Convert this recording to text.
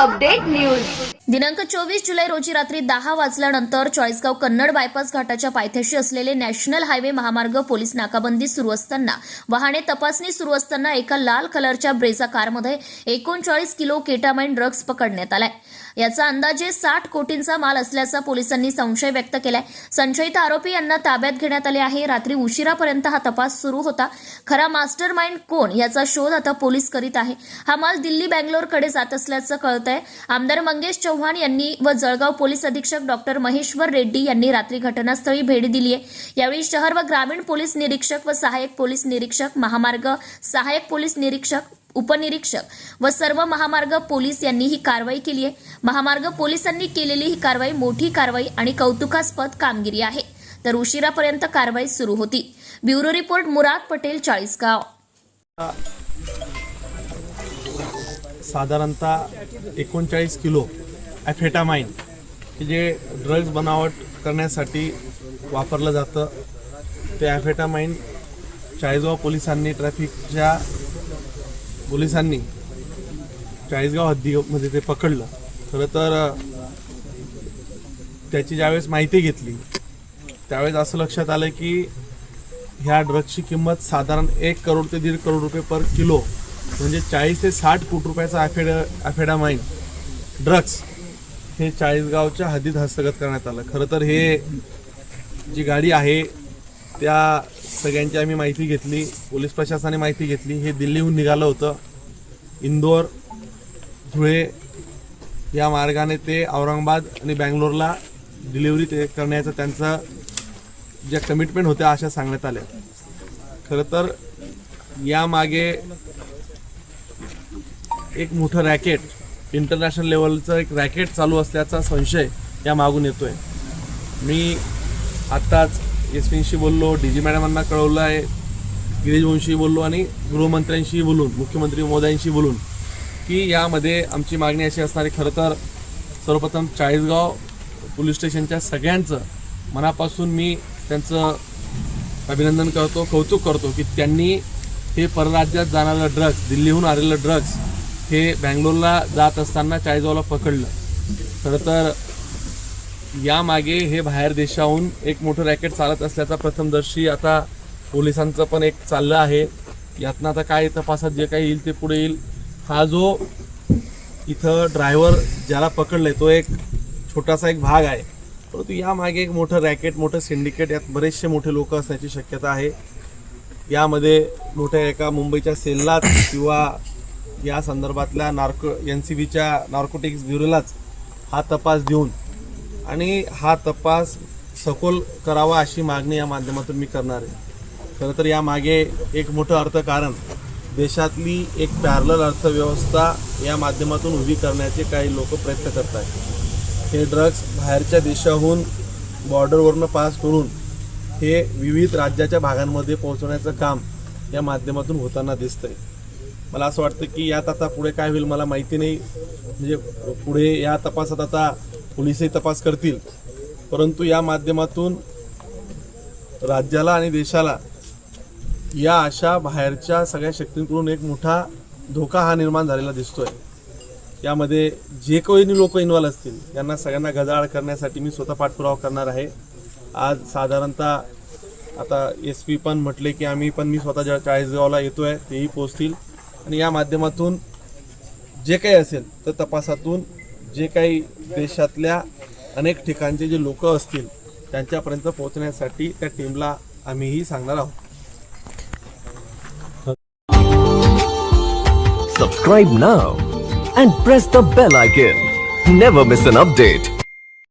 update news. दिनांक चोवीस जुलै रोजी रात्री दहा वाजल्यानंतर चाळीसगाव कन्नड बायपास घाटाच्या पायथ्याशी असलेले नॅशनल हायवे महामार्ग पोलीस नाकाबंदी सुरू असताना वाहने तपासणी सुरू असताना एका लाल कलरच्या ब्रेझा कारमध्ये एकोणचाळीस किलो केटामाइन ड्रग्ज पकडण्यात आलाय. याचा अंदाजे साठ कोटींचा माल असल्याचा पोलिसांनी संशय व्यक्त केलाय. संशयित आरोपी यांना ताब्यात घेण्यात आले आहे. रात्री उशिरापर्यंत हा तपास सुरू होता. खरा मास्टर माइंड कोण याचा शोध आता पोलीस करीत आहे. हा माल दिल्ली बँगलोरकडे जात असल्याचं कळतंय. आमदार मंगेश चव्हाण यांनी व जळगाव पोलीस अधीक्षक डॉक्टर महेश्वर रेड्डी यांनी रात्री घटनास्थळी भेट दिली आहे यावेळी शहर व ग्रामीण पोलीस निरीक्षक व सहाय्यक पोलीस निरीक्षक महामार्ग सहाय्यक पोलीस निरीक्षक उपनिरीक्षक व सर्व महामार्ग पोलीस यांनी ही कारवाई केली आहे. महामार्ग पोलिसांनी केलेली ही कारवाई मोठी कारवाई आणि कौतुकास्पद कामगिरी आहे. तर उशिरापर्यंत कारवाई सुरू होती. Bureau report Murad Patel Chalisgaon. साधारणतः एकोणचाळीस किलो ॲफेटामाइन हे जे ड्रग्ज बनावट करण्यासाठी वापरलं जातं ते ॲफेटामाइन चाळीसगाव पोलिसांनी ट्रॅफिकच्या पोलिसांनी चाळीसगाव हद्दीमध्ये ते पकडलं. खरं तर त्याची ज्यावेळेस माहिती घेतली त्यावेळेस असं लक्षात आलं की ह्या ड्रग्सची किंमत साधारण एक करोड ते दीड करोड रुपये पर किलो म्हणजे चाळीस ते साठ कोटी रुपयाचा ॲफेड ॲफेडामाइन ड्रग्स हे चाळीसगावच्या हद्दीत हस्तगत करण्यात आलं. खरं तर हे जी गाडी आहे त्या सगळ्यांची आम्ही माहिती घेतली पोलीस प्रशासनाने माहिती घेतली. हे दिल्लीहून निघालं होतं. इंदोर धुळे या मार्गाने ते औरंगाबाद आणि बँगलोरला डिलिव्हरी ते करण्याचं त्यांचं ज्या कमिटमेंट होत्या अशा सांगण्यात आल्या. खरं तर यामागे एक मोठं रॅकेट इंटरनॅशनल लेवलचं एक रॅकेट चालू असल्याचा संशय या मागून येतो आहे मी आत्ताच एस पींशी बोललो डी जी मॅडमांना कळवलं आहे गिरीशवंशी बोललो आणि गृहमंत्र्यांशी बोलून मुख्यमंत्री महोदयांशी बोलून की यामध्ये आमची मागणी अशी असणार आहे खरं तर सर्वप्रथम चाळीसगाव पोलीस स्टेशनच्या सगळ्यांचं मनापासून मी त्यांचं अभिनंदन करतो कौतुक करतो की त्यांनी हे परराज्यात जाणारं ड्रग्स दिल्लीहून आलेलं ड्रग्स हे बँगलोरला जात असताना चाळीसगावला पकडलं. खरं तर यामागे हे बाहेर देशाहून एक मोठं रॅकेट चालत असल्याचा प्रथमदर्शी आता पोलिसांचं पण एक चाललं आहे. यातनं आता काय तपासात जे काही येईल ते पुढे येईल. हा जो इथं ड्रायव्हर ज्याला पकडलंय तो एक छोटासा एक भाग आहे. परंतु यामागे एक मोठं रॅकेट मोठं सिंडिकेट यात बरेचसे मोठे लोक असण्याची शक्यता आहे. यामध्ये मोठ्या एका मुंबईच्या सेललाच किंवा या संदर्भातल्या नार्को एन सी बीच्या नार्कोटिक्स ब्युरोलाच हा तपास देऊन आणि हा तपास सखोल करावा अशी मागणी या माध्यमातून मी करणार आहे. खरं तर यामागे एक मोठं अर्थकारण देशातली एक पॅरलल अर्थव्यवस्था या माध्यमातून उभी करण्याचे काही लोक प्रयत्न करत आहेत. हे ड्रग्ज बाहेरच्या देशाहून बॉर्डरवरनं पास करून हे विविध राज्याच्या भागांमध्ये पोहोचवण्याचं काम या माध्यमातून होताना दिसतं आहे मला असं वाटतं की यात आता पुढे काय होईल मला माहिती नाही. म्हणजे पुढे या तपासात आता पोलीसही तपास करतील. परंतु या माध्यमातून राज्याला आणि देशाला या अशा बाहेरच्या सगळ्या शक्तींकडून एक मोठा धोका हा निर्माण झालेला दिसतोय. यामध्ये जे कोणी लोक इन्व्हॉल्व असतील यांना सगळ्यांना गजाआड करण्यासाठी मी स्वतः पाठपुरावा करणार आहे. आज साधारणतः आता एस पी पण म्हटले की आम्ही पण मी स्वतः ज्या चाळीसगावला येतो आहे तेही पोचतील आणि या माध्यमातून जे काही असेल तर तपासातून जे काही देशातल्या अनेक ठिकाणचे जे लोक असतील त्यांच्यापर्यंत पोहोचण्यासाठी त्या टीमला आम्हीही सांगणार आहोत Subscribe now and press the bell icon. Never miss an update.